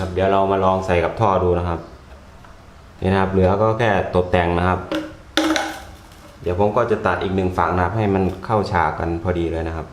ครับเดี๋ยวเรามาลองใส่กับท่อดูนะครับนี่นะครับ เหลือก็แค่ตกแต่งนะครับ เดี๋ยวผมก็จะตัดอีกหนึ่งฝั่งนะครับให้มันเข้าฉากกันพอดีเลยนะครับ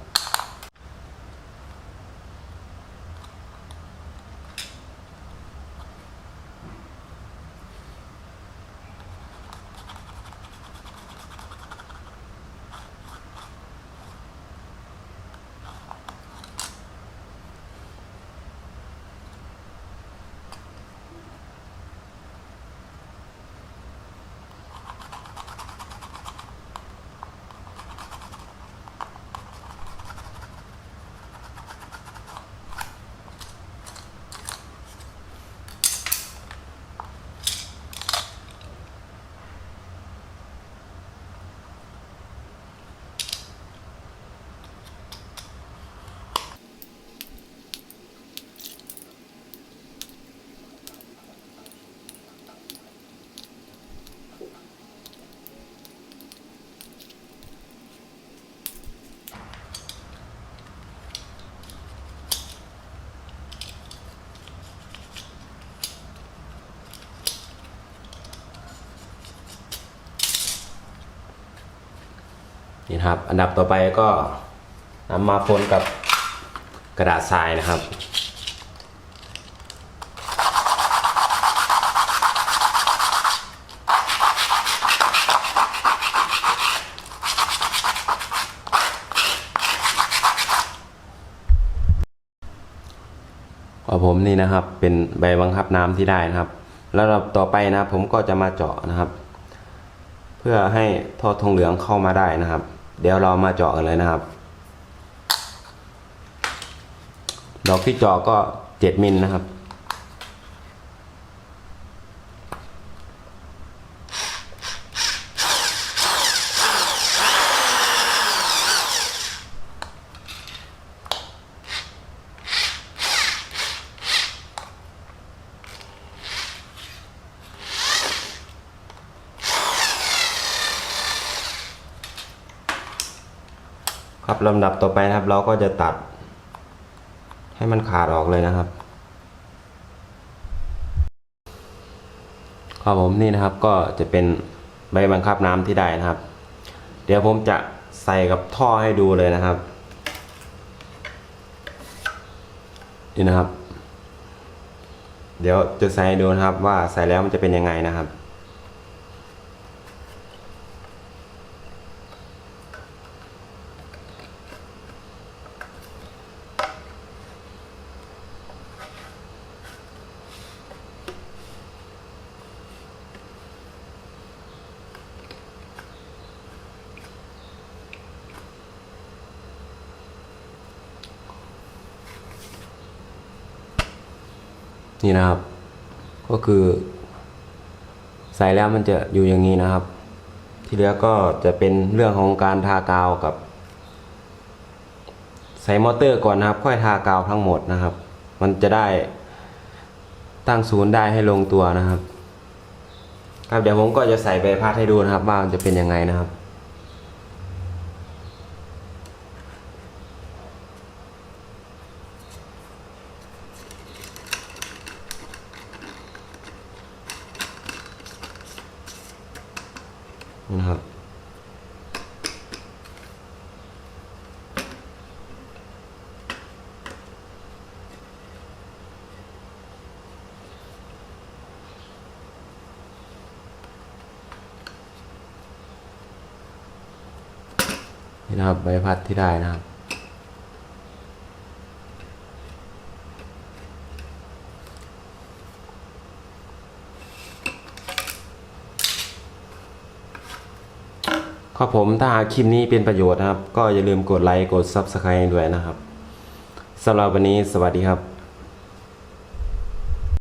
นี่นะครับ อันดับต่อไปก็นำมาพนกับกระดาษทรายนะครับของผมนี่นะครับเป็นใบบังคับน้ำที่ได้นะครับ แล้วระดับต่อไปนะผมก็จะมาเจาะนะครับ เพื่อให้ท่อทองเหลืองเข้ามาได้นะครับ เดี๋ยวเรามาเจาะกันเลยนะครับ ดอกที่เจาะก็เจ็ดมิลนะครับ ครับลำดับต่อไปครับ เราก็จะตัด ให้มันขาดออกเลยนะครับครับผมนี่นะครับก็จะเป็นใบบังคับน้ำที่ได้นะครับ เดี๋ยวผมจะใส่กับท่อให้ดูเลยนะครับ นี่นะครับ เดี๋ยวจะใส่ดูนะครับว่าใส่แล้วมันจะเป็นยังไงนะครับ นี่นะครับ ก็คือ ใส่แล้วมันจะอยู่อย่างนี้นะครับ ที่เหลือก็จะเป็นเรื่องของการทากาวกับ ใส่มอเตอร์ก่อนนะครับ ค่อยทากาวทั้งหมดนะครับ มันจะได้ตั้งศูนย์ได้ให้ลงตัวนะครับ ครับเดี๋ยวผมก็จะใส่ใบพัดให้ดูนะครับว่ามันจะเป็นยังไงนะครับ นะครับ นี่นะครับใบพัดที่ได้นะครับ ครับผมถ้าหากคลิปนี้เป็นประโยชน์นะครับ ก็อย่าลืมกดไลค์กด Subscribe ด้วยนะครับสำหรับวันนี้สวัสดีครับ